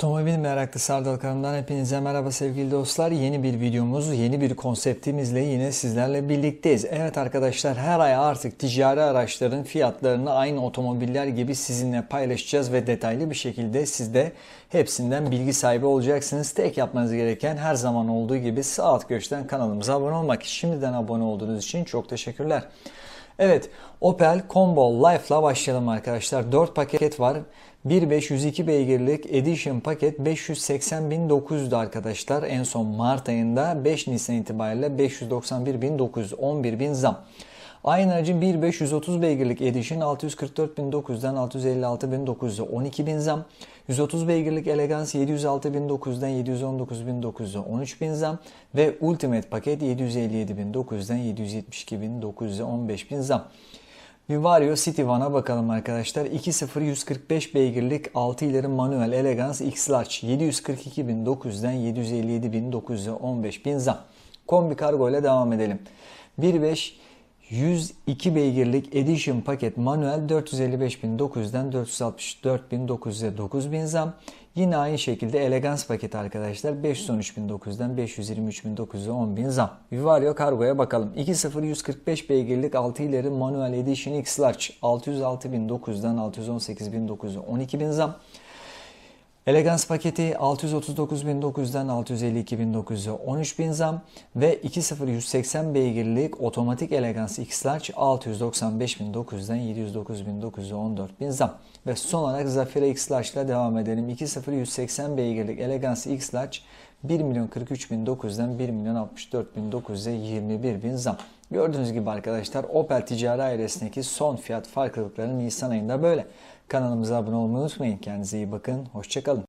Otomobil meraklı Sardal kanalından hepinize merhaba sevgili dostlar. Yeni bir videomuz, yeni bir konseptimizle yine sizlerle birlikteyiz. Evet arkadaşlar her ay artık ticari araçların fiyatlarını aynı otomobiller gibi sizinle paylaşacağız ve detaylı bir şekilde siz de hepsinden bilgi sahibi olacaksınız. Tek yapmanız gereken her zaman olduğu gibi sağ alt köşeden kanalımıza abone olmak. Şimdiden abone olduğunuz için çok teşekkürler. Evet Opel Combo Life'la başlayalım arkadaşlar. 4 paket var. 1.502 beygirlik Edition paket 580.900'dü arkadaşlar. En son Mart ayında 5 Nisan itibariyle 591.900 11.000 zam. Aynı aracın 1.530 beygirlik Edition 644.900'den 656.900'e 12.000 zam. 130 beygirlik Elegance 706.900'den 719.900'e 13.000 zam. Ve Ultimate paket 757.900'den 772.900'e 15.000 zam. Vivario City Van'a bakalım arkadaşlar. 2.0 145 beygirlik 6 ileri manuel Elegance X-Large 742.900'den 757.900'e 15.000 zam. Kombi kargo ile devam edelim. 1.5 102 beygirlik Edition paket manuel 455.900'den 464.900'e 9.000 zam. Yine aynı şekilde Elegance paket arkadaşlar 513.900'den 523.900'e 10.000 zam. Vivario kargoya bakalım. 2.0 145 beygirlik 6 ileri manuel Edition X Large 606.900'den 618.900'e 12.000 zam. Elegance paketi 639.900'den 652.900'e 13.000 zam ve 2.0 180 beygirlik otomatik Elegance X-Large 695.900'den 709.900'e 14.000 zam. Ve son olarak Zafira X-Large ile devam edelim. 2.0 180 beygirlik Elegance X-Large 1 milyon 43.900'den 1 milyon 64.900'e 21.000 zam. Gördüğünüz gibi arkadaşlar Opel ticari ailesindeki son fiyat farklılıkları Nisan ayında böyle. Kanalımıza abone olmayı unutmayın. Kendinize iyi bakın. Hoşçakalın.